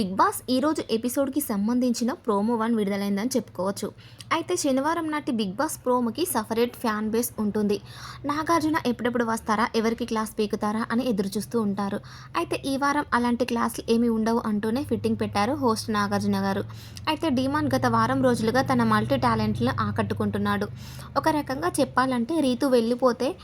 Big boss ఈరోజు ఎపిసోడ్కి సంబంధించిన promo one విడుదలైందని చెప్పుకోవచ్చు. అయితే శనివారం నాటి బిగ్ బాస్ ప్రోమోకి సపరేట్ ఫ్యాన్ బేస్ ఉంటుంది. నాగార్జున ఎప్పుడెప్పుడు వస్తారా? ఎవరికి క్లాస్ పీకుతారా? అని ఎదురు చూస్తూ ఉంటారు. అయితే ఈ వారం అలాంటి క్లాసులు ఏమీ ఉండవు అంటూనే ఫిట్టింగ్ పెట్టారు హోస్ట్ నాగార్జున గారు. అయితే డీమాన్ గత వారం రోజులుగా తన మల్టీ టాలెంట్లను ఆకట్టుకుంటున్నాడు. ఒక రకంగా చెప్పాలంటే రీతు వెళ్ళిపోతే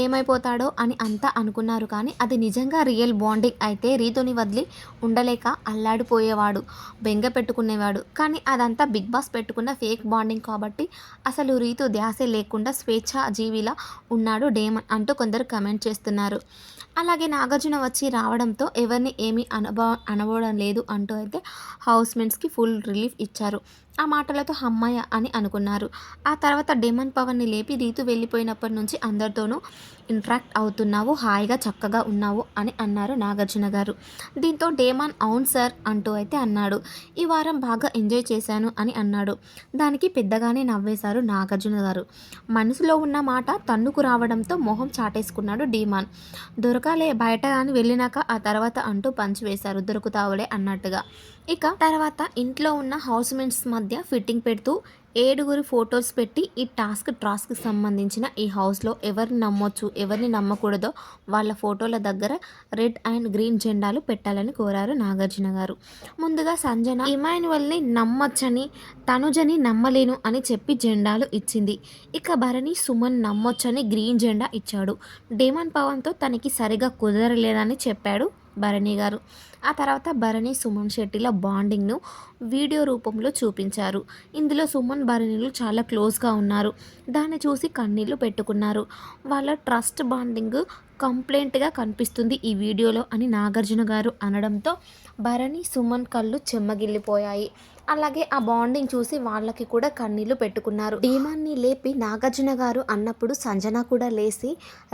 ఏమైపోతాడో అని అంతా అనుకున్నారు కానీ అది నిజంగా రియల్ బాండింగ్ అయితే రీతుని వదిలి ఉండలేక అల్లాడిపోయేవాడు బెంగ పెట్టుకునేవాడు. కానీ అదంతా బిగ్ బాస్ పెట్టుకున్న ఫేక్ బాండింగ్ కాబట్టి అసలు రీతు ధ్యాసే లేకుండా స్వేచ్ఛ జీవిలా ఉన్నాడు డేమన్ అంటూ కొందరు కమెంట్ చేస్తున్నారు. అలాగే నాగార్జున వచ్చి రావడంతో ఎవరిని ఏమీ అనబ అనబోవడం లేదు అంటూ అయితే హౌస్మెంట్స్కి ఫుల్ రిలీఫ్ ఇచ్చారు. ఆ మాటలతో హమ్మయ్య అని అనుకున్నారు. ఆ తర్వాత డెమన్ పవన్ని లేపి రీతు వెళ్ళిపోయినప్పటి నుంచి అందరితోనూ ఇంట్రాక్ట్ అవుతున్నావు హాయిగా చక్కగా ఉన్నావు అని అన్నారు నాగార్జున గారు. దీంతో డేమాన్ అవును సార్ అంటూ అయితే అన్నాడు. ఈ వారం బాగా ఎంజాయ్ చేశాను అని అన్నాడు. దానికి పెద్దగానే నవ్వేశారు నాగార్జున గారు. మనసులో ఉన్న మాట తన్నుకు రావడంతో మొహం చాటేసుకున్నాడు డీమాన్. దొరక దొరకాలే బయట కానీ వెళ్ళినాక ఆ తర్వాత అంటూ పంచి వేశారు దొరుకుతావులే అన్నట్టుగా. ఇక తర్వాత ఇంట్లో ఉన్న హౌస్ మేట్స్ మధ్య ఫిట్టింగ్ పెడుతూ ఏడుగురు ఫొటోస్ పెట్టి ఈ టాస్క్ టాస్క్కి సంబంధించిన ఈ హౌస్లో ఎవరిని నమ్మొచ్చు ఎవరిని నమ్మకూడదో వాళ్ళ ఫోటోల దగ్గర రెడ్ అండ్ గ్రీన్ జెండాలు పెట్టాలని కోరారు నాగార్జున గారు. ముందుగా సంజన ఇమాన్యువల్ని నమ్మొచ్చని తనుజని నమ్మలేను అని చెప్పి జెండాలు ఇచ్చింది. ఇక భరణి సుమన్ నమ్మొచ్చని గ్రీన్ జెండా ఇచ్చాడు. డేమన్ పవన్తో తనకి సరిగా కుదరలేదని చెప్పాడు భరణి గారు. ఆ తర్వాత భరణి సుమన్ శెట్టిల బాండింగ్ను వీడియో రూపంలో చూపించారు. ఇందులో సుమన్ భరణిలు చాలా క్లోజ్గా ఉన్నారు. దాన్ని చూసి కన్నీళ్ళు పెట్టుకున్నారు. వాళ్ళ ట్రస్ట్ బాండింగ్ కంప్లైంట్గా కనిపిస్తుంది ఈ వీడియోలో అని నాగార్జున గారు అనడంతో భరణి సుమన్ కళ్ళు చెమ్మగిల్లిపోయాయి. అలాగే ఆ బాండింగ్ చూసి వాళ్ళకి కూడా కన్నీళ్ళు పెట్టుకున్నారు. డీమాన్ని లేపి నాగార్జున గారు అన్నప్పుడు సంజన కూడా లేచి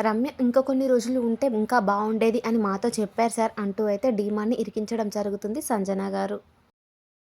రమ్య ఇంకా కొన్ని రోజులు ఉంటే ఇంకా బాగుండేది అని మాతో చెప్పారు సార్ అంటూ అయితే డీమాన్ని ఇరికించడం జరుగుతుంది సంజన గారు.